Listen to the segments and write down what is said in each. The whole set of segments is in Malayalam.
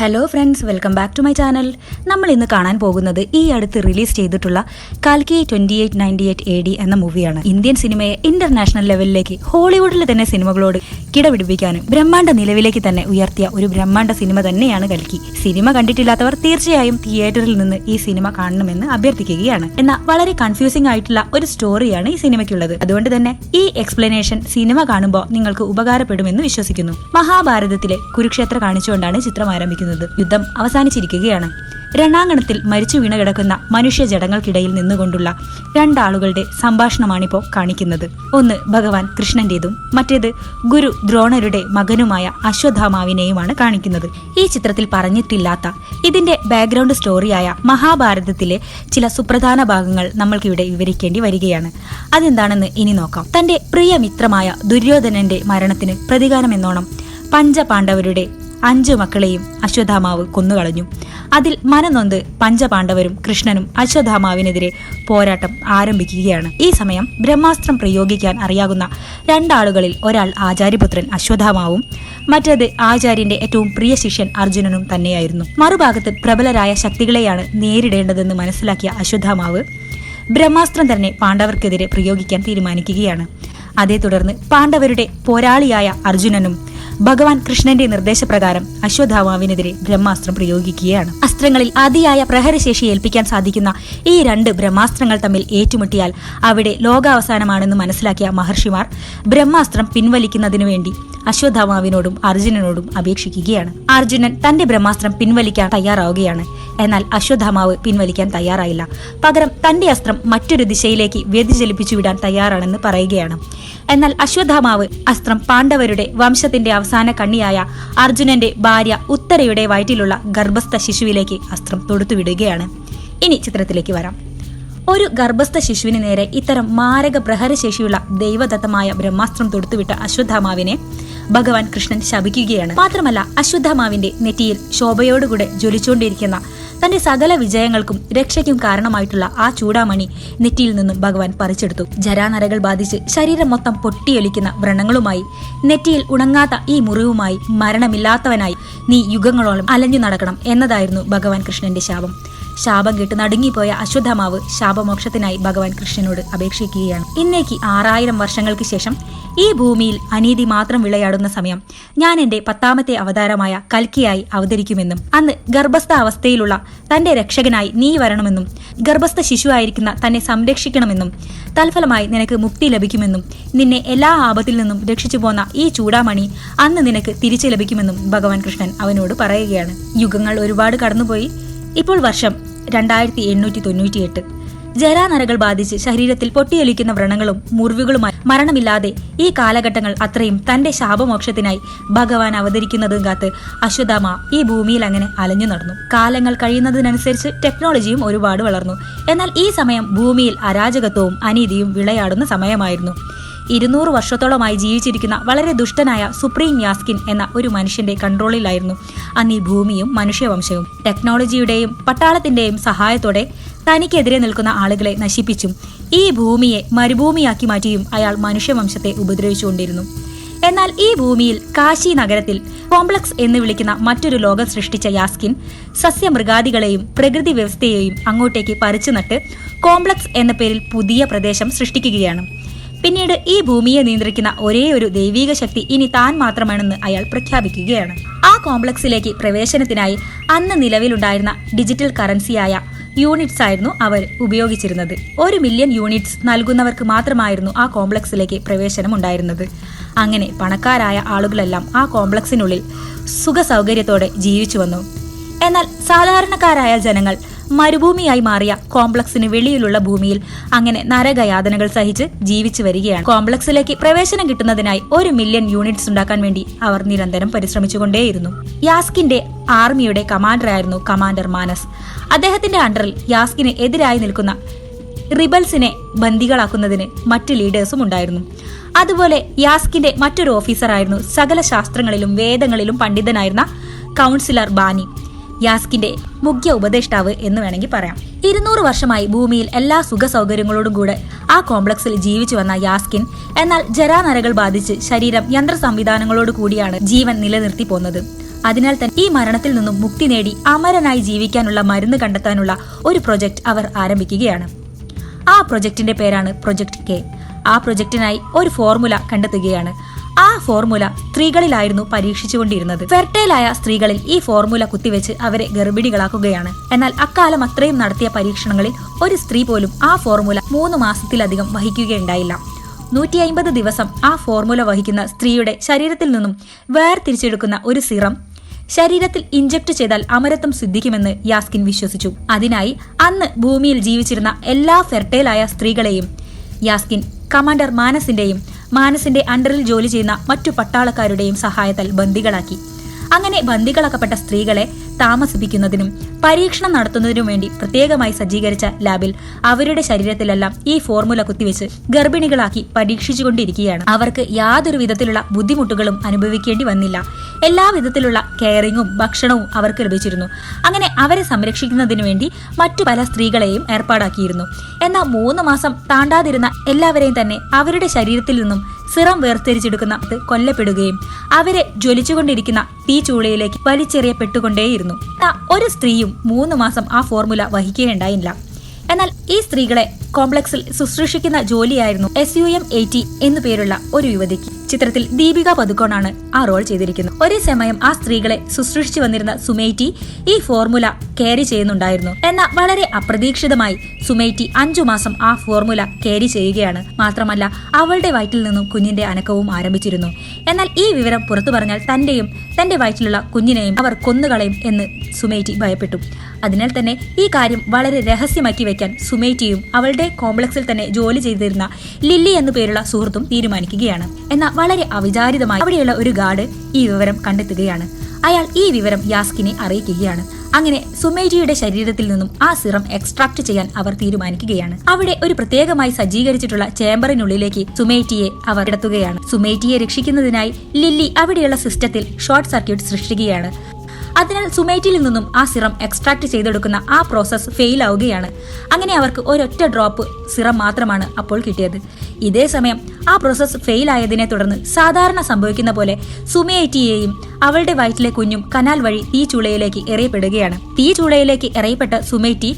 Hello friends welcome back to my channel നമ്മൾ ഇന്ന് കാണാൻ പോകുന്നത് ഈ അടുത്ത് റിലീസ് ചെയ്തിട്ടുള്ള കാൽക്കി twenty eight ninety eight A D എന്ന മൂവിയാണ് ഇന്ത്യൻ സിനിമയെ ഇന്റർനാഷണൽ ലെവലിലേക്ക് ഹോളിവുഡിലെ തന്നെ സിനിമകളോട് കിടപിടിപ്പിക്കാനും ബ്രഹ്മാണ്ട നിലവിലേക്ക് തന്നെ ഉയർത്തിയ ഒരു ബ്രഹ്മാണ്ട സിനിമ തന്നെയാണ് കൽക്കി. സിനിമ കണ്ടിട്ടില്ലാത്തവർ തീർച്ചയായും തിയേറ്ററിൽ നിന്ന് ഈ സിനിമ കാണണമെന്ന് അഭ്യർത്ഥിക്കുകയാണ്. എന്നാൽ വളരെ കൺഫ്യൂസിംഗ് ആയിട്ടുള്ള ഒരു സ്റ്റോറിയാണ് ഈ സിനിമയ്ക്കുള്ളത്. അതുകൊണ്ട് തന്നെ ഈ എക്സ്പ്ലനേഷൻ സിനിമ കാണുമ്പോൾ നിങ്ങൾക്ക് ഉപകാരപ്പെടുമെന്ന് വിശ്വസിക്കുന്നു. മഹാഭാരതത്തിലെ കുരുക്ഷേത്ര കാണിച്ചുകൊണ്ടാണ് ചിത്രം ആരംഭിക്കുന്നത്. യുദ്ധം അവസാനിച്ചിരിക്കുകയാണ്. രണാങ്കണത്തിൽ മരിച്ചു വീണ കിടക്കുന്ന മനുഷ്യ ജടങ്ങൾക്കിടയിൽ നിന്നുകൊണ്ടുള്ള രണ്ടാളുകളുടെ സംഭാഷണമാണിപ്പോൾ കാണിക്കുന്നത്. ഒന്ന് ഭഗവാൻ കൃഷ്ണന്റേതും മറ്റേത് ഗുരു ദ്രോണരുടെ മകനുമായ അശ്വത്ഥാമാവിനെയുമാണ് കാണിക്കുന്നത്. ഈ ചിത്രത്തിൽ പറഞ്ഞിട്ടില്ലാത്ത ഇതിന്റെ ബാക്ക്ഗ്രൗണ്ട് സ്റ്റോറിയായ മഹാഭാരതത്തിലെ ചില സുപ്രധാന ഭാഗങ്ങൾ നമ്മൾക്കിവിടെ വിവരിക്കേണ്ടി വരികയാണ്. അതെന്താണെന്ന് ഇനി നോക്കാം. തന്റെ പ്രിയ മിത്രമായ ദുര്യോധനന്റെ മരണത്തിന് പ്രതികാരമെന്നോണം പഞ്ചപാണ്ഡവരുടെ അഞ്ചു മക്കളെയും അശ്വത്ഥാമാവ് കൊന്നുകളഞ്ഞു. അതിൽ മനനൊന്ത് പഞ്ചപാണ്ഡവരും കൃഷ്ണനും അശ്വത്ഥാമാവിനെതിരെ പോരാട്ടം ആരംഭിക്കുകയാണ്. ഈ സമയം ബ്രഹ്മാസ്ത്രം പ്രയോഗിക്കാൻ അറിയാകുന്ന രണ്ടാളുകളിൽ ഒരാൾ ആചാര്യപുത്രൻ അശ്വത്ഥാമാവും മറ്റേത് ആചാര്യന്റെ ഏറ്റവും പ്രിയ ശിഷ്യൻ അർജുനനും തന്നെയായിരുന്നു. മറുഭാഗത്ത് പ്രബലരായ ശക്തികളെയാണ് നേരിടേണ്ടതെന്ന് മനസ്സിലാക്കിയ അശ്വത്ഥാമാവ് ബ്രഹ്മാസ്ത്രം തന്നെ പാണ്ഡവർക്കെതിരെ പ്രയോഗിക്കാൻ തീരുമാനിക്കുകയാണ്. അതേ തുടർന്ന് പാണ്ഡവരുടെ പോരാളിയായ അർജുനനും ഭഗവാൻ കൃഷ്ണന്റെ നിർദ്ദേശപ്രകാരം അശ്വധാമാവിനെതിരെ ബ്രഹ്മാസ്ത്രം പ്രയോഗിക്കുകയാണ്. അസ്ത്രങ്ങളിൽ അതിയായ പ്രഹരശേഷി ഏൽപ്പിക്കാൻ സാധിക്കുന്ന ഈ രണ്ട് ബ്രഹ്മാസ്ത്രങ്ങൾ തമ്മിൽ ഏറ്റുമുട്ടിയാൽ അവിടെ ലോകാവസാനമാണെന്ന് മനസ്സിലാക്കിയ മഹർഷിമാർ ബ്രഹ്മാസ്ത്രം പിൻവലിക്കുന്നതിനു വേണ്ടി അശ്വധാമാവിനോടും അർജുനനോടും അപേക്ഷിക്കുകയാണ്. അർജുനൻ തന്റെ ബ്രഹ്മാസ്ത്രം പിൻവലിക്കാൻ തയ്യാറാവുകയാണ്. എന്നാൽ അശ്വത്ഥാമാവ് പിൻവലിക്കാൻ തയ്യാറായില്ല. പകരം തന്റെ അസ്ത്രം മറ്റൊരു ദിശയിലേക്ക് വ്യതിചലിപ്പിച്ചു വിടാൻ തയ്യാറാണെന്ന് പറയുകയാണ്. എന്നാൽ അശ്വത്ഥാമാവ് അസ്ത്രം പാണ്ഡവരുടെ വംശത്തിന്റെ അവസാന കണ്ണിയായ അർജുനന്റെ ഭാര്യ ഉത്തരയുടെ വയറ്റിലുള്ള ഗർഭസ്ഥ ശിശുവിലേക്ക് അസ്ത്രം തൊടുത്തുവിടുകയാണ്. ഇനി ചിത്രത്തിലേക്ക് വരാം. ഒരു ഗർഭസ്ഥ ശിശുവിന് നേരെ ഇത്തരം മാരക പ്രഹരശേഷിയുള്ള ദൈവദത്തമായ ബ്രഹ്മാസ്ത്രം തൊടുത്തുവിട്ട അശ്വത്ഥാമാവിനെ ഭഗവാൻ കൃഷ്ണൻ ശപിക്കുകയാണ്. മാത്രമല്ല അശ്വത്ഥാമാവിന്റെ നെറ്റിയിൽ ശോഭയോടുകൂടെ ജ്വലിച്ചുകൊണ്ടിരിക്കുന്ന തന്റെ സകല വിജയങ്ങൾക്കും രക്ഷയ്ക്കും കാരണമായിട്ടുള്ള ആ ചൂടാമണി നെറ്റിയിൽ നിന്നും ഭഗവാൻ പറിച്ചെടുത്തു. ജരാനരകൾ ബാധിച്ച് ശരീരം മൊത്തം പൊട്ടിയൊലിക്കുന്ന വ്രണങ്ങളുമായി നെറ്റിയിൽ ഉണങ്ങാത്ത ഈ മുറിവുമായി മരണമില്ലാത്തവനായി നീ യുഗങ്ങളോളം അലഞ്ഞു നടക്കണം എന്നതായിരുന്നു ഭഗവാൻ കൃഷ്ണന്റെ ശാപം. ശാപം കേട്ട് നടുങ്ങിപ്പോയ അശ്വത്ഥമാവ് ശാപമോക്ഷത്തിനായി ഭഗവാൻ കൃഷ്ണനോട് അപേക്ഷിക്കുകയാണ്. ഇന്നേക്ക് ആറായിരം വർഷങ്ങൾക്ക് ശേഷം ഈ ഭൂമിയിൽ അനീതി മാത്രം വിളയാടുന്ന സമയം ഞാൻ എന്റെ പത്താമത്തെ അവതാരമായ കൽക്കിയായി അവതരിക്കുമെന്നും അന്ന് ഗർഭസ്ഥ അവസ്ഥയിലുള്ള തന്റെ രക്ഷകനായി നീ വരണമെന്നും ഗർഭസ്ഥ ശിശുവായിരിക്കുന്ന തന്നെ സംരക്ഷിക്കണമെന്നും തൽഫലമായി നിനക്ക് മുക്തി ലഭിക്കുമെന്നും നിന്നെ എല്ലാ ആപത്തിൽ നിന്നും രക്ഷിച്ചു പോന്ന ഈ ചൂടാമണി അന്ന് നിനക്ക് തിരിച്ചു ലഭിക്കുമെന്നും ഭഗവാൻ കൃഷ്ണൻ അവനോട് പറയുകയാണ്. യുഗങ്ങൾ ഒരുപാട് കടന്നുപോയി ഇപ്പോൾ വർഷം രണ്ടായിരത്തി എണ്ണൂറ്റി തൊണ്ണൂറ്റിയെട്ട് ജരാനരകൾ ബാധിച്ച് ശരീരത്തിൽ പൊട്ടിയൊലിക്കുന്ന വ്രണങ്ങളും മുറിവുകളുമായി മരണമില്ലാതെ ഈ കാലഘട്ടങ്ങൾ അത്രയും തന്റെ ശാപമോക്ഷത്തിനായി ഭഗവാൻ അവതരിക്കുന്നതും കാത്ത് അശ്വതാമ ഈ ഭൂമിയിൽ അങ്ങനെ അലഞ്ഞു നടന്നു. കാലങ്ങൾ കഴിയുന്നതിനനുസരിച്ച് ടെക്നോളജിയും ഒരുപാട് വളർന്നു. എന്നാൽ ഈ സമയം ഭൂമിയിൽ അരാജകത്വവും അനീതിയും വിളയാടുന്ന സമയമായിരുന്നു. ഇരുന്നൂറ് വർഷത്തോളമായി ജീവിച്ചിരിക്കുന്ന വളരെ ദുഷ്ടനായ സുപ്രീം യാസ്കിൻ എന്ന ഒരു മനുഷ്യന്റെ കൺട്രോളിലായിരുന്നു. അന്ന് ഈ ഭൂമിയും മനുഷ്യവംശവും ടെക്നോളജിയുടെയും പട്ടാളത്തിന്റെയും സഹായത്തോടെ തനിക്കെതിരെ നിൽക്കുന്ന ആളുകളെ നശിപ്പിച്ചും ഈ ഭൂമിയെ മരുഭൂമിയാക്കി മാറ്റിയും അയാൾ മനുഷ്യവംശത്തെ ഉപദ്രവിച്ചുകൊണ്ടിരുന്നു. എന്നാൽ ഈ ഭൂമിയിൽ കാശി നഗരത്തിൽ കോംപ്ലക്സ് എന്ന് വിളിക്കുന്ന മറ്റൊരു ലോകം സൃഷ്ടിച്ച യാസ്കിൻ സസ്യമൃഗാദികളെയും പ്രകൃതി വ്യവസ്ഥയെയും അങ്ങോട്ടേക്ക് പറിച്ചു നട്ട് കോംപ്ലക്സ് എന്ന പേരിൽ പുതിയ പ്രദേശം സൃഷ്ടിക്കുകയാണ്. പിന്നീട് ഈ ഭൂമിയെ നിയന്ത്രിക്കുന്ന ഒരേ ഒരു ദൈവീക ശക്തി ഇനി താൻ മാത്രമാണെന്ന് അയാൾ പ്രഖ്യാപിക്കുകയാണ്. ആ കോംപ്ലക്സിലേക്ക് പ്രവേശനത്തിനായി അന്ന് നിലവിലുണ്ടായിരുന്ന ഡിജിറ്റൽ കറൻസിയായ യൂണിറ്റ്സ് ആയിരുന്നു അവർ ഉപയോഗിച്ചിരുന്നത്. ഒരു മില്യൺ യൂണിറ്റ്സ് നൽകുന്നവർക്ക് മാത്രമായിരുന്നു ആ കോംപ്ലക്സിലേക്ക് പ്രവേശനം ഉണ്ടായിരുന്നത് അങ്ങനെ പണക്കാരായ ആളുകളെല്ലാം ആ കോംപ്ലക്സിനുള്ളിൽ സുഖസൗകര്യത്തോടെ ജീവിച്ചു വന്നു എന്നാൽ സാധാരണക്കാരായ ജനങ്ങൾ മരുഭൂമിയായി മാറിയ കോംപ്ലക്സിന് വെളിയിലുള്ള ഭൂമിയിൽ അങ്ങനെ നരകയാതനകൾ സഹിച്ച് ജീവിച്ചു വരികയാണ്. കോംപ്ലക്സിലേക്ക് പ്രവേശനം കിട്ടുന്നതിനായി ഒരു മില്യൺ യൂണിറ്റ്സ് ഉണ്ടാക്കാൻ വേണ്ടി അവർ നിരന്തരം പരിശ്രമിച്ചുകൊണ്ടേയിരുന്നു. യാസ്കിന്റെ ആർമിയുടെ കമാൻഡറായിരുന്നു കമാൻഡർ മാനസ്. അദ്ദേഹത്തിന്റെ അണ്ടറിൽ യാസ്കിന് എതിരായി നിൽക്കുന്ന റിബൽസിനെ ബന്ദികളാക്കുന്നതിന് മറ്റ് ലീഡേഴ്സും ഉണ്ടായിരുന്നു. അതുപോലെ യാസ്കിന്റെ മറ്റൊരു ഓഫീസറായിരുന്നു സകല ശാസ്ത്രങ്ങളിലും വേദങ്ങളിലും പണ്ഡിതനായിരുന്ന കൗൺസിലർ ബാനി. യാസ്കിന്റെ മുഖ്യ ഉപദേഷ്ടാവ് എന്ന് വേണമെങ്കിൽ പറയാം. ഇരുന്നൂറ് വർഷമായി ഭൂമിയിൽ എല്ലാ സുഖ സൗകര്യങ്ങളോടും കൂടെ ആ കോംപ്ലക്സിൽ ജീവിച്ചു വന്ന യാസ്കിൻ എന്നാൽ ജരാനരകൾ ബാധിച്ച് ശരീരം യന്ത്ര സംവിധാനങ്ങളോട് കൂടിയാണ് ജീവൻ നിലനിർത്തി പോന്നത്. അതിനാൽ തന്നെ ഈ മരണത്തിൽ നിന്നും മുക്തി നേടി അമരനായി ജീവിക്കാനുള്ള മരുന്ന് കണ്ടെത്താനുള്ള ഒരു പ്രൊജക്ട് അവർ ആരംഭിക്കുകയാണ്. ആ പ്രൊജക്ടിന്റെ പേരാണ് പ്രൊജക്ട് കെ. ആ പ്രൊജക്ടിനായി ഒരു ഫോർമുല കണ്ടെത്തുകയാണ്. ആ ഫോർമുല സ്ത്രീകളിലായിരുന്നു പരീക്ഷിച്ചുകൊണ്ടിരുന്നത്. ഫെർട്ടൈലായ സ്ത്രീകളിൽ ഈ ഫോർമുല കുത്തിവെച്ച് അവരെ ഗർഭിണികളാക്കുകയാണ്. എന്നാൽ അക്കാലം അത്രയും നടത്തിയ പരീക്ഷണങ്ങളിൽ ഒരു സ്ത്രീ പോലും ആ ഫോർമുല മൂന്ന് മാസത്തിലധികം വഹിക്കുകയുണ്ടായില്ല. നൂറ്റി അയിമ്പത് ദിവസം ആ ഫോർമുല വഹിക്കുന്ന സ്ത്രീയുടെ ശരീരത്തിൽ നിന്നും വേർതിരിച്ചെടുക്കുന്ന ഒരു സിറം ശരീരത്തിൽ ഇഞ്ചക്ട് ചെയ്താൽ അമരത്വം സിദ്ധിക്കുമെന്ന് യാസ്കിൻ വിശ്വസിച്ചു. അതിനായി അന്ന് ഭൂമിയിൽ ജീവിച്ചിരുന്ന എല്ലാ ഫെർട്ടൈലായ സ്ത്രീകളെയും യാസ്കിൻ കമാൻഡർ മാനസിന്റെയും മാനസിന്റെ അണ്ടറിൽ ജോലി ചെയ്യുന്ന മറ്റു പട്ടാളക്കാരുടെയും സഹായത്താൽ ബന്ദികളാക്കി. അങ്ങനെ ബന്ദികളാക്കപ്പെട്ട സ്ത്രീകളെ താമസിപ്പിക്കുന്നതിനും പരീക്ഷണം നടത്തുന്നതിനും വേണ്ടി പ്രത്യേകമായി സജ്ജീകരിച്ച ലാബിൽ അവരുടെ ശരീരത്തിലെല്ലാം ഈ ഫോർമുല കുത്തിവെച്ച് ഗർഭിണികളാക്കി പരീക്ഷിച്ചുകൊണ്ടിരിക്കുകയാണ്. അവർക്ക് യാതൊരു വിധത്തിലുള്ള ബുദ്ധിമുട്ടുകളും അനുഭവിക്കേണ്ടി വന്നില്ല. എല്ലാ വിധത്തിലുള്ള കെയറിങ്ങും ഭക്ഷണവും അവർക്ക് ലഭിച്ചിരുന്നു. അങ്ങനെ അവരെ സംരക്ഷിക്കുന്നതിനു വേണ്ടി മറ്റു പല സ്ത്രീകളെയും ഏർപ്പാടാക്കിയിരുന്നു. എന്നാൽ മൂന്ന് മാസം താണ്ടാതിരുന്ന എല്ലാവരെയും തന്നെ അവരുടെ ശരീരത്തിൽ നിന്നും സിറം വേർതിരിച്ചെടുക്കുന്ന കൊല്ലപ്പെടുകയും അവരെ ജ്വലിച്ചുകൊണ്ടിരിക്കുന്ന തീ ചൂളയിലേക്ക് വലിച്ചെറിയപ്പെട്ടുകൊണ്ടേയിരുന്നു. ഒരു സ്ത്രീയും മൂന്ന് മാസം ആ ഫോർമുല വഹിക്കുകയുണ്ടായില്ല. എന്നാൽ ഈ സ്ത്രീകളെ കോംപ്ലക്സിൽ ശുശ്രൂഷിക്കുന്ന ജോലിയായിരുന്നു എസ് യു എം എയ്റ്റി എന്നു പേരുള്ള ഒരു യുവതിക്ക്. ചിത്രത്തിൽ ദീപിക പതുക്കോണാണ് ആ റോൾ ചെയ്തിരിക്കുന്നത്. ഒരേ സമയം ആ സ്ത്രീകളെ ശുശ്രൂഷിച്ചു വന്നിരുന്ന സുമേറ്റി ഈ ഫോർമുല ക്യാരി ചെയ്യുന്നുണ്ടായിരുന്നു. എന്നാൽ വളരെ അപ്രതീക്ഷിതമായി സുമേറ്റി അഞ്ചു മാസം ആ ഫോർമുല ക്യാരി ചെയ്യുകയാണ്. മാത്രമല്ല അവളുടെ വയറ്റിൽ നിന്നും കുഞ്ഞിന്റെ അനക്കവും ആരംഭിച്ചിരുന്നു. എന്നാൽ ഈ വിവരം പുറത്തു പറഞ്ഞാൽ തന്റെയും തന്റെ വയറ്റിലുള്ള കുഞ്ഞിനെയും അവർ കൊന്നുകളയും എന്ന് സുമേറ്റി ഭയപ്പെട്ടു. അതിനാൽ തന്നെ ഈ കാര്യം വളരെ രഹസ്യമാക്കി വെക്കാൻ സുമേറ്റിയും അവളുടെ കോംപ്ലക്സിൽ തന്നെ ജോലി ചെയ്തിരുന്ന ലില്ലി എന്നു പേരുള്ള സുഹൃത്തും തീരുമാനിക്കുകയാണ്. എന്നാൽ വളരെ അവിചാരിതമായി അവിടെയുള്ള ഒരു ഗാർഡ് ഈ വിവരം കണ്ടെത്തുകയാണ്. അയാൾ ഈ വിവരം യാസ്കിനെ അറിയിക്കുകയാണ്. അങ്ങനെ സുമേജിയുടെ ശരീരത്തിൽ നിന്നും ആ സിറം എക്സ്ട്രാക്ട് ചെയ്യാൻ അവർ തീരുമാനിക്കുകയാണ്. അവിടെ ഒരു പ്രത്യേകമായി സജ്ജീകരിച്ചിട്ടുള്ള ചേംബറിനുള്ളിലേക്ക് സുമേറ്റിയെ അവർ കിടത്തുകയാണ്. സുമേറ്റിയെ രക്ഷിക്കുന്നതിനായി ലില്ലി അവിടെയുള്ള സിസ്റ്റത്തിൽ ഷോർട്ട് സർക്യൂട്ട് സൃഷ്ടിക്കുകയാണ്. അതിനാൽ സുമേറ്റിൽ നിന്നും ആ സിറം എക്സ്ട്രാക്ട് ചെയ്തെടുക്കുന്ന ആ പ്രോസസ്സ് ഫെയിൽ ആവുകയാണ്. അങ്ങനെ അവർക്ക് ഒരൊറ്റ ഡ്രോപ്പ് സിറം മാത്രമാണ് അപ്പോൾ കിട്ടിയത്. ഇതേ സമയം ആ പ്രോസസ്സ് ഫെയിൽ ആയതിനെ തുടർന്ന് സാധാരണ സംഭവിക്കുന്ന പോലെ സുമേറ്റിയെയും അവളുടെ വയറ്റിലെ കുഞ്ഞും കനാൽ വഴി തീ ചൂളയിലേക്ക് എറിയപ്പെടുകയാണ്. തീ ചൂളയിലേക്ക് എറിയപ്പെട്ട സുമേറ്റി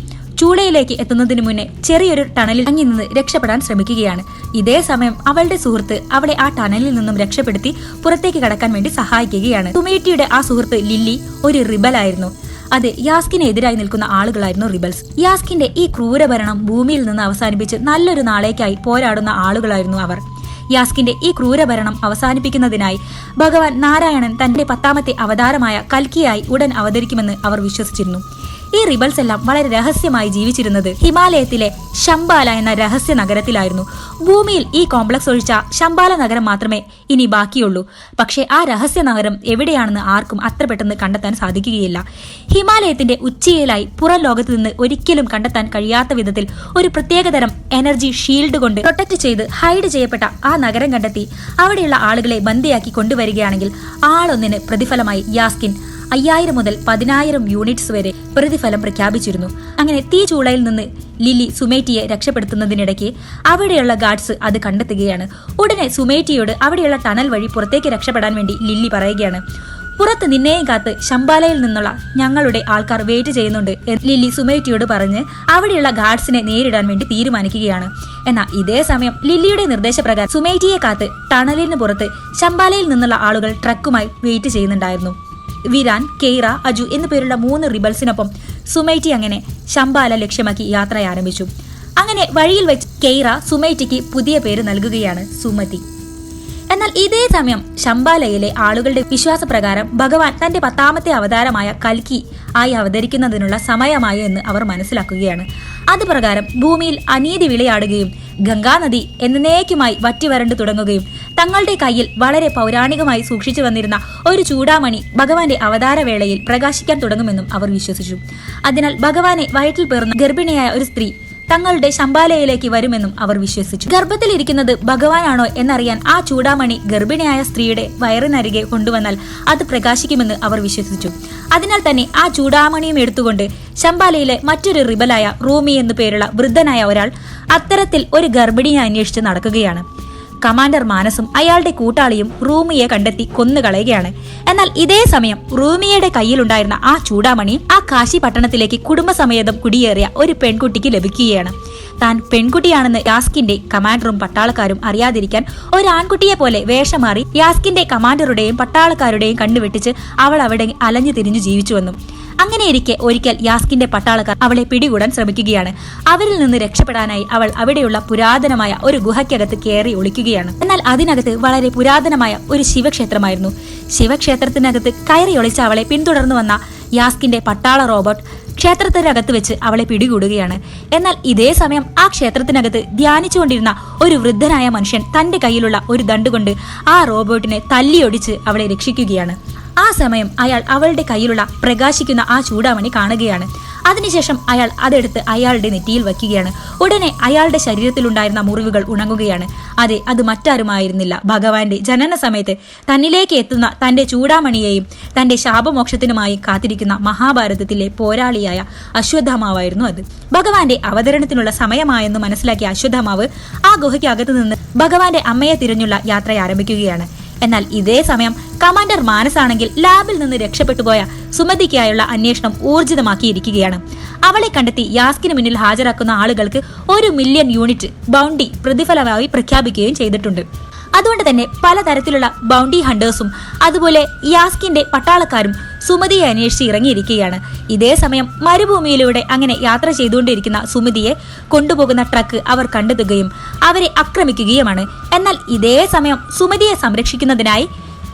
ചൂളയിലേക്ക് എത്തുന്നതിന് മുന്നേ ചെറിയൊരു ടണലിൽ അങ്ങി നിന്ന് രക്ഷപ്പെടാൻ ശ്രമിക്കുകയാണ്. ഇതേ സമയം അവളുടെ സുഹൃത്ത് അവളെ ആ ടണലിൽ നിന്നും രക്ഷപ്പെടുത്തി പുറത്തേക്ക് കടക്കാൻ വേണ്ടി സഹായിക്കുകയാണ്. സുമേറ്റിയുടെ ആ സുഹൃത്ത് ലില്ലി ഒരു റിബലായിരുന്നു അതെ യാസ്കിനെതിരായി നിൽക്കുന്ന ആളുകളായിരുന്നു റിബൽസ്. യാസ്കിന്റെ ഈ ക്രൂരഭരണം ഭൂമിയിൽ നിന്ന് അവസാനിപ്പിച്ച് നല്ലൊരു നാളേക്കായി പോരാടുന്ന ആളുകളായിരുന്നു അവർ. യാസ്കിന്റെ ഈ ക്രൂരഭരണം അവസാനിപ്പിക്കുന്നതിനായി ഭഗവാൻ നാരായണൻ തന്റെ പത്താമത്തെ അവതാരമായ കൽക്കിയായി ഉടൻ അവതരിക്കുമെന്ന് അവർ വിശ്വസിച്ചിരുന്നു. ഈ റിബൽസ് എല്ലാം വളരെ രഹസ്യമായി ജീവിച്ചിരുന്നത് ഹിമാലയത്തിലെ ശംബാല എന്ന രഹസ്യ നഗരത്തിലായിരുന്നു. ഭൂമിയിൽ ഈ കോംപ്ലക്സ് ഒഴിച്ച ശംബാല നഗരം മാത്രമേ ഇനി ബാക്കിയുള്ളൂ. പക്ഷേ ആ രഹസ്യ നഗരം എവിടെയാണെന്ന് ആർക്കും അത്ര പെട്ടെന്ന് കണ്ടെത്താൻ സാധിക്കുകയില്ല. ഹിമാലയത്തിന്റെ ഉച്ചയിലായി പുറം ലോകത്ത് നിന്ന് ഒരിക്കലും കണ്ടെത്താൻ കഴിയാത്ത വിധത്തിൽ ഒരു പ്രത്യേകതരം എനർജി ഷീൽഡ് കൊണ്ട് പ്രൊട്ടക്ട് ചെയ്ത് ഹൈഡ് ചെയ്യപ്പെട്ട ആ നഗരം കണ്ടെത്തി അവിടെയുള്ള ആളുകളെ ബന്ദിയാക്കി കൊണ്ടുവരികയാണെങ്കിൽ ആളൊന്നിന് പ്രതിഫലമായി യാസ്കിൻ അയ്യായിരം മുതൽ പതിനായിരം യൂണിറ്റ്സ് വരെ പ്രതിഫലം പ്രഖ്യാപിച്ചിരുന്നു. അങ്ങനെ തീ ചൂളയിൽ നിന്ന് ലില്ലി സുമേറ്റിയെ രക്ഷപ്പെടുത്തുന്നതിനിടയ്ക്ക് അവിടെയുള്ള ഗാർഡ്സ് അത് കണ്ടെത്തുകയാണ്. ഉടനെ സുമേറ്റിയോട് അവിടെയുള്ള ടണൽ വഴി പുറത്തേക്ക് രക്ഷപ്പെടാൻ വേണ്ടി ലില്ലി പറയുകയാണ്. പുറത്ത് നിന്നെയും കാത്ത് ശമ്പാലയിൽ നിന്നുള്ള ഞങ്ങളുടെ ആൾക്കാർ വെയിറ്റ് ചെയ്യുന്നുണ്ട് ലില്ലി സുമേറ്റിയോട് പറഞ്ഞ് അവിടെയുള്ള ഗാർഡ്സിനെ നേരിടാൻ വേണ്ടി തീരുമാനിക്കുകയാണ്. എന്നാൽ ഇതേ സമയം ലില്ലിയുടെ നിർദ്ദേശപ്രകാരം സുമേറ്റിയെ കാത്ത് ടണലിന് പുറത്ത് ശമ്പാലയിൽ നിന്നുള്ള ആളുകൾ ട്രക്കുമായി വെയിറ്റ് ചെയ്യുന്നുണ്ടായിരുന്നു. വിരാൻ കെയ്റ അജു എന്നു പേരുള്ള മൂന്ന് റിബൽസിനൊപ്പം സുമൈറ്റി അങ്ങനെ ശമ്പാല ലക്ഷ്യമാക്കി യാത്ര ആരംഭിച്ചു അങ്ങനെ വഴിയിൽ വെച്ച് കെയ്റ സുമൈറ്റിക്ക് പുതിയ പേര് നൽകുകയാണ് സുമതി. എന്നാൽ ഇതേ സമയം ശംബാലയിലെ ആളുകളുടെ വിശ്വാസപ്രകാരം ഭഗവാൻ തന്റെ പത്താമത്തെ അവതാരമായ കൽക്കി ആയി അവതരിക്കുന്നതിനുള്ള സമയമായി എന്ന് അവർ മനസ്സിലാക്കുകയാണ്. അത് പ്രകാരം ഭൂമിയിൽ അനീതി വിളയാടുകയും ഗംഗാനദി എന്നേക്കുമായി വറ്റിവരണ്ടു തുടങ്ങുകയും തങ്ങളുടെ കയ്യിൽ വളരെ പൗരാണികമായി സൂക്ഷിച്ചു വന്നിരുന്ന ഒരു ചൂടാമണി ഭഗവാന്റെ അവതാരവേളയിൽ പ്രകാശിക്കാൻ തുടങ്ങുമെന്നും അവർ വിശ്വസിച്ചു. അതിനാൽ ഭഗവാനെ വയറ്റിൽ പേർന്ന ഗർഭിണിയായ ഒരു സ്ത്രീ തങ്ങളുടെ ശമ്പാലയിലേക്ക് വരുമെന്നും അവർ വിശ്വസിച്ചു. ഗർഭത്തിലിരിക്കുന്നത് ഭഗവാനാണോ എന്നറിയാൻ ആ ചൂടാമണി ഗർഭിണിയായ സ്ത്രീയുടെ വയറിനരികെ കൊണ്ടുവന്നാൽ അത് പ്രകാശിക്കുമെന്ന് അവർ വിശ്വസിച്ചു. അതിനാൽ തന്നെ ആ ചൂടാമണിയും എടുത്തുകൊണ്ട് ശമ്പാലയിലെ മറ്റൊരു റിബലായ റൂമി എന്നു പേരുള്ള വൃദ്ധനായ ഒരാൾ അത്തരത്തിൽ ഒരു ഗർഭിണിയെ അന്വേഷിച്ച് നടക്കുകയാണ്. കമാൻഡർ മാനസും അയാളുടെ കൂട്ടാളിയും റൂമിയെ കണ്ടെത്തി കൊന്നുകളയുകയാണ്. എന്നാൽ ഇതേ സമയം റൂമിയയുടെ കയ്യിലുണ്ടായിരുന്ന ആ ചൂടാമണി ആ കാശി പട്ടണത്തിലേക്ക് കുടുംബസമേതം കുടിയേറിയ ഒരു പെൺകുട്ടിക്ക് ലഭിക്കുകയാണ്. താൻ പെൺകുട്ടിയാണെന്ന് യാസ്കിന്റെ കമാൻഡറും പട്ടാളക്കാരും അറിയാതിരിക്കാൻ ഒരു ആൺകുട്ടിയെ പോലെ വേഷം മാറി യാസ്കിന്റെ കമാൻഡറുടെയും പട്ടാളക്കാരുടെയും കണ്ണുവെട്ടിച്ച് അവൾ അവിടെ അലഞ്ഞു തിരിഞ്ഞു ജീവിച്ചുവെന്നും. അങ്ങനെയിരിക്കെ ഒരിക്കൽ യാസ്കിന്റെ പട്ടാളക്കാർ അവളെ പിടികൂടാൻ ശ്രമിക്കുകയാണ്. അവരിൽ നിന്ന് രക്ഷപ്പെടാനായി അവൾ അവിടെയുള്ള പുരാതനമായ ഒരു ഗുഹയ്ക്കകത്ത് കയറി ഒളിക്കുകയാണ്. എന്നാൽ അതിനകത്ത് വളരെ പുരാതനമായ ഒരു ശിവക്ഷേത്രമായിരുന്നു. ശിവക്ഷേത്രത്തിനകത്ത് കയറി ഒളിച്ച അവളെ പിന്തുടർന്നു വന്ന യാസ്കിന്റെ പട്ടാള റോബോട്ട് ക്ഷേത്രത്തിനകത്ത് വെച്ച് അവളെ പിടികൂടുകയാണ്. എന്നാൽ ഇതേ സമയം ആ ക്ഷേത്രത്തിനകത്ത് ധ്യാനിച്ചുകൊണ്ടിരുന്ന ഒരു വൃദ്ധനായ മനുഷ്യൻ തന്റെ കയ്യിലുള്ള ഒരു ദണ്ടുകൊണ്ട് ആ റോബോട്ടിനെ തല്ലിയൊടിച്ച് അവളെ രക്ഷിക്കുകയാണ്. ആ സമയം അയാൾ അവളുടെ കയ്യിലുള്ള പ്രകാശിക്കുന്ന ആ ചൂടാമണി കാണുകയാണ്. അതിനുശേഷം അയാൾ അതെടുത്ത് അയാളുടെ നെറ്റിയിൽ വയ്ക്കുകയാണ്. ഉടനെ അയാളുടെ ശരീരത്തിലുണ്ടായിരുന്ന മുറിവുകൾ ഉണങ്ങുകയാണ്. അതെ അത് മറ്റാരുമായിരുന്നില്ല. ഭഗവാന്റെ ജനന സമയത്ത് തന്നിലേക്ക് എത്തുന്ന തന്റെ ചൂടാമണിയെയും തന്റെ ശാപമോക്ഷത്തിനുമായി കാത്തിരിക്കുന്ന മഹാഭാരതത്തിലെ പോരാളിയായ അശ്വത്ഥമാവായിരുന്നു അത്. ഭഗവാന്റെ അവതരണത്തിനുള്ള സമയമായെന്ന് മനസ്സിലാക്കിയ അശ്വത്ഥമാവ് ആ ഗുഹയ്ക്കകത്ത് നിന്ന് ഭഗവാന്റെ അമ്മയെ തിരഞ്ഞുള്ള യാത്ര ആരംഭിക്കുകയാണ് എന്നാൽ ഇതേ സമയം കമാൻഡർ മാനസാണെങ്കിൽ ലാബിൽ നിന്ന് രക്ഷപ്പെട്ടുപോയ സുമതിക്കായുള്ള അന്വേഷണം ഊർജിതമാക്കിയിരിക്കുകയാണ്. അവളെ കണ്ടെത്തി യാസ്കിന് മുന്നിൽ ഹാജരാക്കുന്ന ആളുകൾക്ക് ഒരു മില്യൺ യൂണിറ്റ് ബൗണ്ടി പ്രതിഫലമായി പ്രഖ്യാപിക്കുകയും ചെയ്തിട്ടുണ്ട്. അതുകൊണ്ട് തന്നെ പലതരത്തിലുള്ള ബൗണ്ടി ഹണ്ടേഴ്സും അതുപോലെ യാസ്കിന്റെ പട്ടാളക്കാരും സുമതിയെ അന്വേഷിച്ച് ഇറങ്ങിയിരിക്കുകയാണ്. ഇതേ സമയം മരുഭൂമിയിലൂടെ അങ്ങനെ യാത്ര ചെയ്തുകൊണ്ടിരിക്കുന്ന സുമതിയെ കൊണ്ടുപോകുന്ന ട്രക്ക് അവർ കണ്ടെത്തുകയും അവരെ ആക്രമിക്കുകയുമാണ്. എന്നാൽ ഇതേ സമയം സുമതിയെ സംരക്ഷിക്കുന്നതിനായി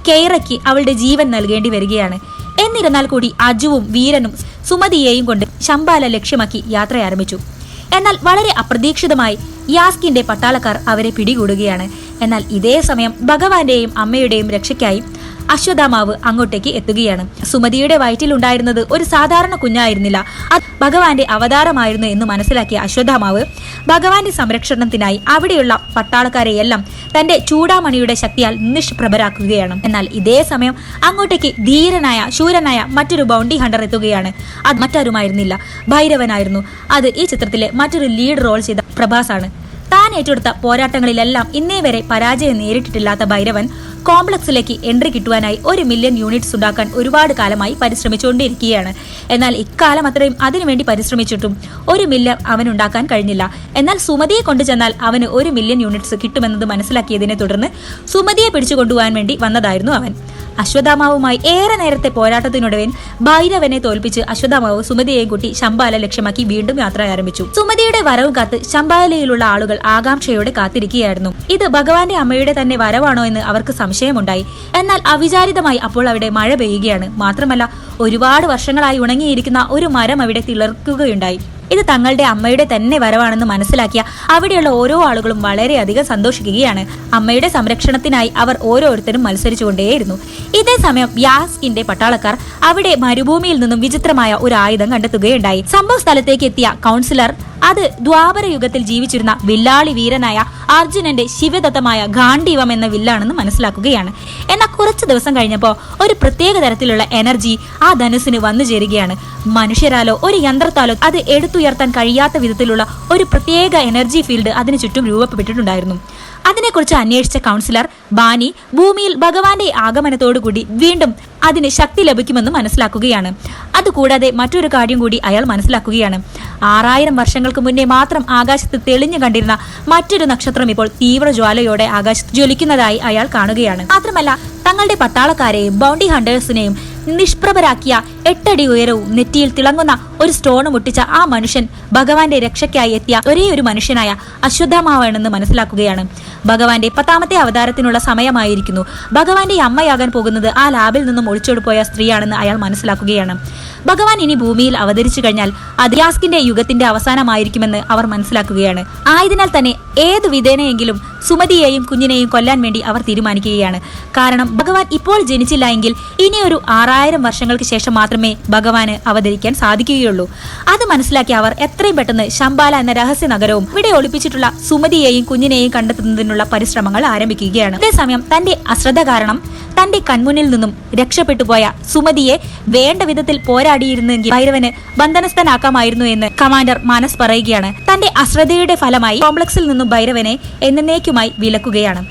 കെയ്റയ്ക്ക് അവളുടെ ജീവൻ നൽകേണ്ടി വരികയാണ്. എന്നിരുന്നാൽ കൂടി അജുവും വീരനും സുമതിയെയും കൊണ്ട് ശമ്പാല ലക്ഷ്യമാക്കി യാത്ര ആരംഭിച്ചു. എന്നാൽ വളരെ അപ്രതീക്ഷിതമായി യാസ്കിന്റെ പട്ടാളക്കാർ അവരെ പിടികൂടുകയാണ്. എന്നാൽ ഇതേ സമയം ഭഗവാന്റെയും അമ്മയുടെയും രക്ഷയ്ക്കായി അശ്വത്ഥാമാവ് അങ്ങോട്ടേക്ക് എത്തുകയാണ്. സുമതിയുടെ വയറ്റിലുണ്ടായിരുന്നത് ഒരു സാധാരണ കുഞ്ഞായിരുന്നില്ല. അത് ഭഗവാന്റെ അവതാരമായിരുന്നു എന്ന് മനസ്സിലാക്കിയ അശ്വതാമാവ് ഭഗവാന്റെ സംരക്ഷണത്തിനായി അവിടെയുള്ള പട്ടാളക്കാരെയെല്ലാം തന്റെ ചൂടാമണിയുടെ ശക്തിയാൽ നിഷ്പ്രഭരാക്കുകയാണ്. എന്നാൽ ഇതേ സമയം അങ്ങോട്ടേക്ക് ധീരനായ ശൂരനായ മറ്റൊരു ബൗണ്ടി ഹണ്ടർ എത്തുകയാണ്. അത് മറ്റാരുമായിരുന്നില്ല. ഭൈരവനായിരുന്നു. അത് ഈ ചിത്രത്തിലെ മറ്റൊരു ലീഡ് റോൾ ചെയ്ത പ്രഭാസാണ്. താൻ ഏറ്റെടുത്ത പോരാട്ടങ്ങളിലെല്ലാം ഇന്നേ വരെ പരാജയം നേരിട്ടിട്ടില്ലാത്ത ഭൈരവൻ കോംപ്ലക്സിലേക്ക് എൻട്രി കിട്ടുവാനായി ഒരു മില്യൺ യൂണിറ്റ്സ് ഉണ്ടാക്കാൻ ഒരുപാട് കാലമായി പരിശ്രമിച്ചുകൊണ്ടിരിക്കുകയാണ്. എന്നാൽ ഇക്കാലം അത്രയും അതിനുവേണ്ടി പരിശ്രമിച്ചിട്ടും ഒരു മില്യൺ അവൻ ഉണ്ടാക്കാൻ കഴിഞ്ഞില്ല. എന്നാൽ സുമതിയെ കൊണ്ടുചെന്നാൽ അവന് ഒരു മില്യൺ യൂണിറ്റ്സ് കിട്ടുമെന്നത് മനസ്സിലാക്കിയതിനെ തുടർന്ന് സുമതിയെ പിടിച്ചുകൊണ്ടുപോകാൻ വേണ്ടി വന്നതായിരുന്നു അവൻ. അശ്വതാമാവുമായി ഏറെ നേരത്തെ പോരാട്ടത്തിനൊടുവിൽ ഭൈരവനെ തോൽപ്പിച്ച് അശ്വതാമാവ് സുമതിയെയും കൂട്ടി ശമ്പാല ലക്ഷ്യമാക്കി വീണ്ടും യാത്ര ആരംഭിച്ചു. സുമതിയുടെ വരവും കാത്ത് ശമ്പാലയിലുള്ള ആളുകൾ ആകാംക്ഷയോടെ കാത്തിരിക്കുകയായിരുന്നു. ഇത് ഭഗവാന്റെ അമ്മയുടെ തന്നെ വരവാണോ എന്ന് അവർക്ക് സംശയമുണ്ടായി. എന്നാൽ അവിചാരിതമായി അപ്പോൾ അവിടെ മഴ പെയ്യുകയാണ്. മാത്രമല്ല ഒരുപാട് വർഷങ്ങളായി ഉണങ്ങിയിരിക്കുന്ന ഒരു മരം അവിടെ തിളർക്കുകയുണ്ടായി. ഇത് തങ്ങളുടെ അമ്മയുടെ തന്നെ വരവാണെന്ന് മനസ്സിലാക്കിയ അവിടെയുള്ള ഓരോ ആളുകളും വളരെയധികം സന്തോഷിക്കുകയാണ്. അമ്മയുടെ സംരക്ഷണത്തിനായി അവർ ഓരോരുത്തരും മത്സരിച്ചുകൊണ്ടേയിരുന്നു. ഇതേ സമയം യാസ്കിന്റെ പട്ടാളക്കാർ അവിടെ മരുഭൂമിയിൽ നിന്നും വിചിത്രമായ ഒരു ആയുധം കണ്ടെത്തുകയുണ്ടായി. സംഭവ സ്ഥലത്തേക്ക് എത്തിയ കൗൺസിലർ അത് ദ്വാപര യുഗത്തിൽ ജീവിച്ചിരുന്ന വില്ലാളി വീരനായ അർജുനന്റെ ശിവദത്തമായ ഗാന്ധീവം എന്ന വില്ലാണെന്ന് മനസ്സിലാക്കുകയാണ്. എന്നാൽ കുറച്ച് ദിവസം കഴിഞ്ഞപ്പോൾ ഒരു പ്രത്യേക തരത്തിലുള്ള എനർജി ആ ധനുസിന് വന്നു ചേരുകയാണ്. മനുഷ്യരാലോ ഒരു യന്ത്രത്താലോ അത് എടുത്തുയർത്താൻ കഴിയാത്ത വിധത്തിലുള്ള ഒരു പ്രത്യേക എനർജി ഫീൽഡ് അതിന് ചുറ്റും രൂപപ്പെട്ടിട്ടുണ്ടായിരുന്നു. അതിനെക്കുറിച്ച് അന്വേഷിച്ച കൗൺസിലർ ബാനി ഭൂമിയിൽ ഭഗവാന്റെ ആഗമനത്തോടുകൂടി വീണ്ടും അതിന് ശക്തി ലഭിക്കുമെന്ന് മനസ്സിലാക്കുകയാണ്. അതുകൂടാതെ മറ്റൊരു കാര്യം കൂടി അയാൾ മനസ്സിലാക്കുകയാണ്. ആറായിരം വർഷങ്ങൾക്ക് മുന്നേ മാത്രം ആകാശത്ത് തെളിഞ്ഞു കണ്ടിരുന്ന മറ്റൊരു നക്ഷത്രം ഇപ്പോൾ തീവ്ര ജ്വാലയോടെ ആകാശത്ത് ജ്വലിക്കുന്നതായി അയാൾ കാണുകയാണ്. മാത്രമല്ല തങ്ങളുടെ പട്ടാളക്കാരെയും ബൗണ്ടി ഹണ്ടേഴ്സിനെയും നിഷ്പ്രഭരാക്കിയ എട്ടടി ഉയരവും നെറ്റിയിൽ തിളങ്ങുന്ന ഒരു സ്റ്റോണും ഒട്ടിച്ച ആ മനുഷ്യൻ ഭഗവാന്റെ രക്ഷയ്ക്കായി എത്തിയ ഒരേ ഒരു മനുഷ്യനായ അശ്വത്ഥമാവാണെന്ന് മനസ്സിലാക്കുകയാണ്. ഭഗവാന്റെ പത്താമത്തെ അവതാരത്തിനുള്ള സമയമായിരിക്കുന്നു. ഭഗവാന്റെ അമ്മയാകാൻ പോകുന്നത് ആ ലാബിൽ നിന്നും ഒളിച്ചോടിപ്പോയ സ്ത്രീയാണെന്ന് അയാൾ മനസ്സിലാക്കുകയാണ്. ഭഗവാൻ ഇനി ഭൂമിയിൽ അവതരിച്ചു കഴിഞ്ഞാൽ അതിയാസ്കിന്റെ യുഗത്തിന്റെ അവസാനമായിരിക്കുമെന്ന് അവർ മനസ്സിലാക്കുകയാണ്. ആയതിനാൽ തന്നെ ഏത് വിധേനയെങ്കിലും സുമതിയെയും കുഞ്ഞിനെയും കൊല്ലാൻ വേണ്ടി അവർ തീരുമാനിക്കുകയാണ്. കാരണം ഭഗവാൻ ഇപ്പോൾ ജനിച്ചില്ല എങ്കിൽ ഇനിയൊരു ആറായിരം വർഷങ്ങൾക്ക് ശേഷം മാത്രമേ ഭഗവാന് അവതരിക്കാൻ സാധിക്കുകയുള്ളൂ. അത് മനസ്സിലാക്കി അവർ എത്രയും പെട്ടെന്ന് ശമ്പാല എന്ന രഹസ്യ നഗരവും ഇവിടെ ഒളിപ്പിച്ചിട്ടുള്ള സുമതിയെയും കുഞ്ഞിനെയും കണ്ടെത്തുന്നതിനുള്ള പരിശ്രമങ്ങൾ ആരംഭിക്കുകയാണ്. അതേസമയം തന്റെ അശ്രദ്ധ കാരണം തന്റെ കൺമുന്നിൽ നിന്നും രക്ഷപ്പെട്ടുപോയ സുമതിയെ വേണ്ട വിധത്തിൽ പോരാടിയിരുന്നെങ്കിൽ ഭൈരവന് ബന്ധനസ്ഥനാക്കാമായിരുന്നു എന്ന് കമാൻഡർ മാനസ് പറയുകയാണ്. തന്റെ അശ്രദ്ധയുടെ ഫലമായി കോംപ്ലക്സിൽ നിന്നും ഭൈരവനെ എന്നേക്കുമായി വിലക്കുകയാണ്.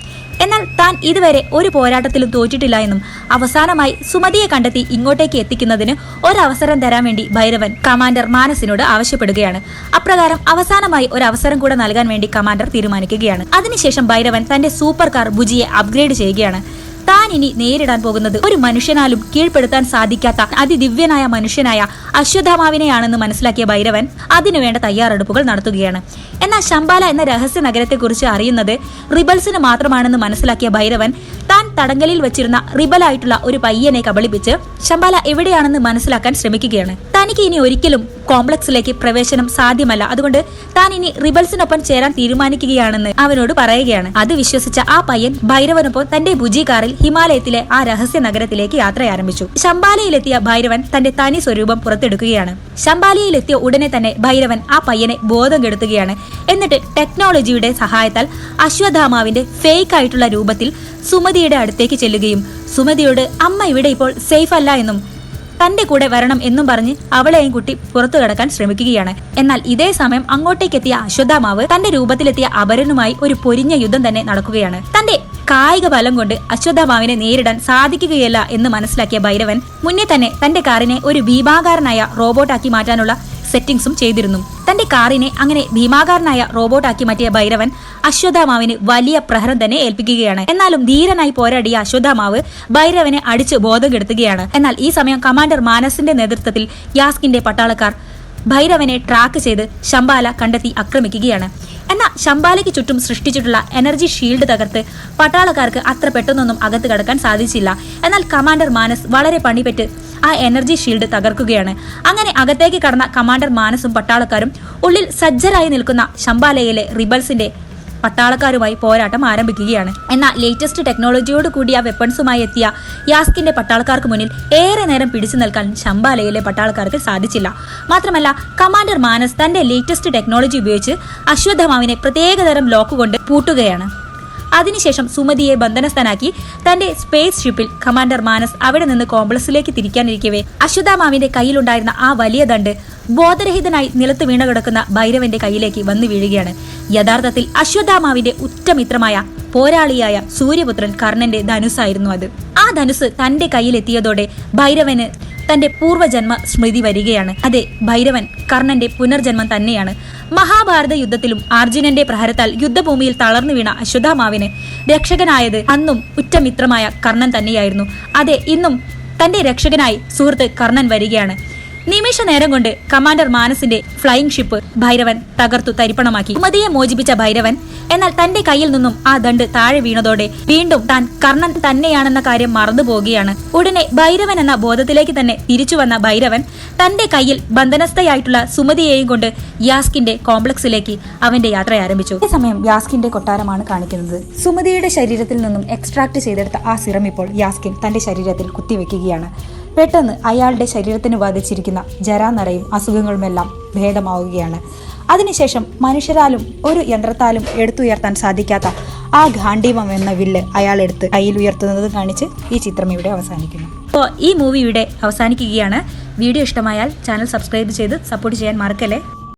എന്നാൽ താൻ ഇതുവരെ ഒരു പോരാട്ടത്തിലും തോറ്റിട്ടില്ല എന്നും അവസാനമായി സുമതിയെ കണ്ടെത്തി ഇങ്ങോട്ടേക്ക് എത്തിക്കുന്നതിന് ഒരവസരം തരാൻ വേണ്ടി ഭൈരവൻ കമാൻഡർ മാനസിനോട് ആവശ്യപ്പെടുകയാണ്. അപ്രകാരം അവസാനമായി ഒരു അവസരം കൂടെ നൽകാൻ വേണ്ടി കമാൻഡർ തീരുമാനിക്കുകയാണ്. അതിനുശേഷം ഭൈരവൻ തന്റെ സൂപ്പർ കാർ ബുജിയെ അപ്ഗ്രേഡ് ചെയ്യുകയാണ്. താൻ ഇനി നേരിടാൻ പോകുന്നത് ഒരു മനുഷ്യനാലും കീഴ്പ്പെടുത്താൻ സാധിക്കാത്ത അതിദിവ്യനായ മനുഷ്യനായ അശ്വത്ഥാമാവിനെയാണെന്ന് മനസ്സിലാക്കിയ ഭൈരവൻ അതിനുവേണ്ട തയ്യാറെടുപ്പുകൾ നടത്തുകയാണ്. എന്നാൽ ശമ്പാല എന്ന രഹസ്യ നഗരത്തെക്കുറിച്ച് അറിയുന്നത് റിബൽസിന് മാത്രമാണെന്ന് മനസ്സിലാക്കിയ ഭൈരവൻ താൻ തടങ്കലിൽ വെച്ചിരുന്ന റിബലായിട്ടുള്ള ഒരു പയ്യനെ കബളിപ്പിച്ച് ശമ്പാല എവിടെയാണെന്ന് മനസ്സിലാക്കാൻ ശ്രമിക്കുകയാണ്. തനിക്ക് ഇനി ഒരിക്കലും കോംപ്ലക്സിലേക്ക് പ്രവേശനം സാധ്യമല്ല. അതുകൊണ്ട് താൻ ഇനി റിബൽസിനൊപ്പം ചേരാൻ തീരുമാനിക്കുകയാണെന്ന് അവനോട് പറയുകയാണ്. അത് വിശ്വസിച്ച ആ പയ്യൻ ഭൈരവനൊപ്പം തന്റെ ബുജി കാറിൽ ഹിമാലയത്തിലെ ആ രഹസ്യ നഗരത്തിലേക്ക് യാത്ര ആരംഭിച്ചു ശമ്പാലയിലെത്തിയ ഭൈരവൻ തന്റെ തനി സ്വരൂപം പുറത്തെടുക്കുകയാണ്. ശമ്പാലയിലെത്തിയ ഉടനെ തന്നെ ഭൈരവൻ ആ പയ്യനെ ബോധം കെടുത്തുകയാണ്. എന്നിട്ട് ടെക്നോളജിയുടെ സഹായത്താൽ അശ്വധാമാവിന്റെ ഫേക്ക് ആയിട്ടുള്ള രൂപത്തിൽ സുമതിയുടെ അടുത്തേക്ക് ചെല്ലുകയും സുമതിയോട് അമ്മ ഇവിടെ ഇപ്പോൾ സേഫ് അല്ല എന്നും തന്റെ കൂടെ വരണം എന്നും പറഞ്ഞ് അവളെയും കുട്ടി പുറത്തു കടക്കാൻ ശ്രമിക്കുകയാണ്. എന്നാൽ ഇതേ സമയം അങ്ങോട്ടേക്കെത്തിയ അശ്വത്ഥാമാവ് തന്റെ രൂപത്തിലെത്തിയ അപരനുമായി ഒരു പൊരിഞ്ഞ യുദ്ധം തന്നെ നടക്കുകയാണ്. തന്റെ കായിക ബലം കൊണ്ട് അശ്വത്ഥാമാവിനെ നേരിടാൻ സാധിക്കുകയല്ല എന്ന് മനസ്സിലാക്കിയ ഭൈരവൻ മുന്നേ തന്നെ തന്റെ കാറിനെ ഒരു ഭീമാകാരനായ റോബോട്ടാക്കി മാറ്റാനുള്ള സെറ്റിംഗ്സും ചെയ്തിരുന്നു. തന്റെ കാറിനെ അങ്ങനെ ഭീമാകാരനായ റോബോട്ടാക്കി മാറ്റിയ ഭൈരവൻ അശ്വത്ഥാമാവിന് വലിയ പ്രഹരം തന്നെ ഏൽപ്പിക്കുകയാണ്. എന്നാലും ധീരനായി പോരാടിയ അശ്വത്ഥാമാവ് ഭൈരവനെ അടിച്ച് ബോധം കെടുത്തുകയാണ്. എന്നാൽ ഈ സമയം കമാൻഡർ മാനസിന്റെ നേതൃത്വത്തിൽ യാസ്കിന്റെ പട്ടാളക്കാർ ഭൈരവനെ ട്രാക്ക് ചെയ്ത് ശംബാല കണ്ടെത്തി ആക്രമിക്കുകയാണ്. എന്നാൽ ശംബാലയ്ക്ക് ചുറ്റും സൃഷ്ടിച്ചിട്ടുള്ള എനർജി ഷീൽഡ് തകർത്ത് പട്ടാളക്കാർക്ക് അത്ര പെട്ടെന്നൊന്നും അകത്ത് കടക്കാൻ സാധിച്ചില്ല. എന്നാൽ കമാൻഡർ മാനസ് വളരെ പണിപെറ്റ് ആ എനർജി ഷീൽഡ് തകർക്കുകയാണ്. അങ്ങനെ അകത്തേക്ക് കടന്ന കമാൻഡർ മാനസും പട്ടാളക്കാരും ഉള്ളിൽ സജ്ജരായി നിൽക്കുന്ന ശംബാലയിലെ റിബൽസിന്റെ പട്ടാളക്കാരുമായി പോരാട്ടം ആരംഭിക്കുകയാണ്. എന്നാൽ ലേറ്റസ്റ്റ് ടെക്നോളജിയോട് കൂടിയ വെപ്പൺസുമായി എത്തിയ യാസ്കിന്റെ പട്ടാളക്കാർക്ക് മുന്നിൽ ഏറെ നേരം പിടിച്ചു നിൽക്കാൻ ശമ്പാലയിലെ പട്ടാളക്കാർക്ക് സാധിച്ചില്ല. മാത്രമല്ല കമാൻഡർ മാനസ് തന്റെ ലേറ്റസ്റ്റ് ടെക്നോളജി ഉപയോഗിച്ച് അശ്വത്ഥമാവിനെ പ്രത്യേകതരം ലോക്ക് കൊണ്ട് പൂട്ടുകയാണ്. അതിനുശേഷം സുമതിയെ ബന്ധനസ്ഥനാക്കി തന്റെ സ്പേസ് ഷിപ്പിൽ കമാൻഡർ മാനസ് അവിടെ നിന്ന് കോംപ്ലക്സിലേക്ക് തിരിക്കാനിരിക്കവേ. അശ്വതാമാവിന്റെ കയ്യിലുണ്ടായിരുന്ന ആ വലിയ ദണ്ട് ബോധരഹിതനായി നിലത്ത് വീണ കിടക്കുന്ന ഭൈരവന്റെ കയ്യിലേക്ക് വന്നു വീഴുകയാണ്. യഥാർത്ഥത്തിൽ അശ്വത്ഥാമാവിന്റെ ഉറ്റമിത്രമായ പോരാളിയായ സൂര്യപുത്രൻ കർണന്റെ ധനുസായിരുന്നു അത്. ആ ധനുസ് തന്റെ കയ്യിലെത്തിയതോടെ ഭൈരവന് തന്റെ പൂർവജന്മ സ്മൃതി വരികയാണ്. അതെ ഭൈരവൻ കർണന്റെ പുനർജന്മം തന്നെയാണ്. മഹാഭാരത യുദ്ധത്തിലും അർജുനന്റെ പ്രഹരത്താൽ യുദ്ധഭൂമിയിൽ തളർന്നു വീണ അശ്വത്ഥാമാവിന് രക്ഷകനായത് അന്നും ഉറ്റമിത്രമായ കർണൻ തന്നെയായിരുന്നു. അതെ ഇന്നും തന്റെ രക്ഷകനായി സുഹൃത്ത് കർണൻ വരികയാണ്. നിമിഷ നേരം കൊണ്ട് കമാൻഡർ മാനസിന്റെ ഫ്ലൈയിങ് ഷിപ്പ് ഭൈരവൻ തകർത്തു തരിപ്പണമാക്കി. മതിയെ മോചിപ്പിച്ച ഭൈരവൻ എന്നാൽ തന്റെ കയ്യിൽ നിന്നും ആ ദണ്ട് താഴെ വീണതോടെ വീണ്ടും താൻ കർണൻ തന്നെയാണെന്ന കാര്യം മറന്നു പോവുകയാണ്. ഉടനെ ഭൈരവൻ എന്ന ബോധത്തിലേക്ക് തന്നെ തിരിച്ചു വന്ന ഭൈരവൻ തന്റെ കയ്യിൽ ബന്ധനസ്ഥയായിട്ടുള്ള സുമതിയെയും കൊണ്ട് യാസ്കിന്റെ കോംപ്ലക്സിലേക്ക് അവന്റെ യാത്ര ആരംഭിച്ചു. ഈ സമയം യാസ്കിന്റെ കൊട്ടാരമാണ് കാണിക്കുന്നത്. സുമതിയുടെ ശരീരത്തിൽ നിന്നും എക്സ്ട്രാക്ട് ചെയ്തെടുത്ത ആ സിറം ഇപ്പോൾ യാസ്കിൻ തന്റെ ശരീരത്തിൽ കുത്തിവെക്കുകയാണ്. പെട്ടെന്ന് അയാളുടെ ശരീരത്തിന് ബാധിച്ചിരിക്കുന്ന ജരാനരയും അസുഖങ്ങളുമെല്ലാം ഭേദമാവുകയാണ്. അതിനുശേഷം മനുഷ്യരാലും ഒരു യന്ത്രത്താലും എടുത്തുയർത്താൻ സാധിക്കാത്ത ആ ഗാന്ഡീവം എന്ന വില്ല് അയാൾ എടുത്ത് കയ്യിൽ ഉയർത്തുന്നത് കാണിച്ച് ഈ ചിത്രം ഇവിടെ അവസാനിക്കുന്നു. അപ്പോൾ ഈ മൂവി ഇവിടെ അവസാനിക്കുകയാണ്. വീഡിയോ ഇഷ്ടമായാൽ ചാനൽ സബ്സ്ക്രൈബ് ചെയ്ത് സപ്പോർട്ട് ചെയ്യാൻ മറക്കല്ലേ?